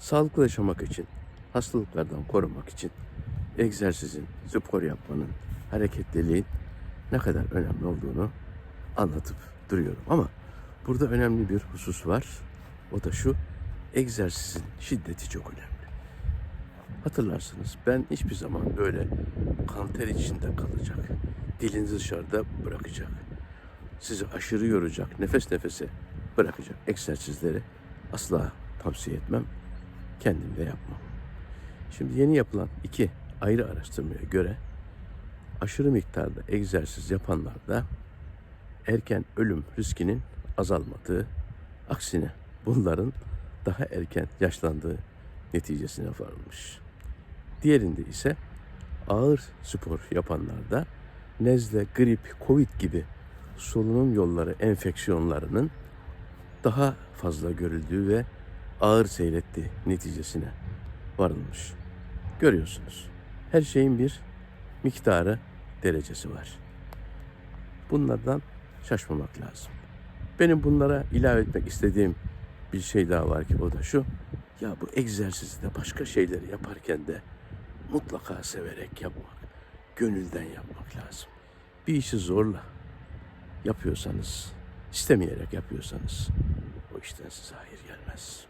Sağlıklı yaşamak için, hastalıklardan korumak için egzersizin, spor yapmanın, hareketliliğin ne kadar önemli olduğunu anlatıp duruyorum. Ama burada önemli bir husus var. O da şu, egzersizin şiddeti çok önemli. Hatırlarsınız ben hiçbir zaman böyle kanter içinde kalacak, dilinizi dışarıda bırakacak, sizi aşırı yoracak, nefes nefese bırakacak egzersizleri asla tavsiye etmem, kendim de yapmam. Şimdi yeni yapılan iki ayrı araştırmaya göre aşırı miktarda egzersiz yapanlarda erken ölüm riskinin azalmadığı, aksine bunların daha erken yaşlandığı neticesine varılmış. Diğerinde ise ağır spor yapanlarda nezle, grip, covid gibi solunum yolları enfeksiyonlarının daha fazla görüldüğü ve ağır seyrettiği neticesine varılmış. Görüyorsunuz. Her şeyin bir miktarı, derecesi var. Bunlardan şaşmamak lazım. Benim bunlara ilave etmek istediğim bir şey daha var ki o da şu. Ya bu egzersizde başka şeyleri yaparken de mutlaka severek yapmak, gönülden yapmak lazım. Bir işi zorla yapıyorsanız, istemeyerek yapıyorsanız o işten size hayır gelmez.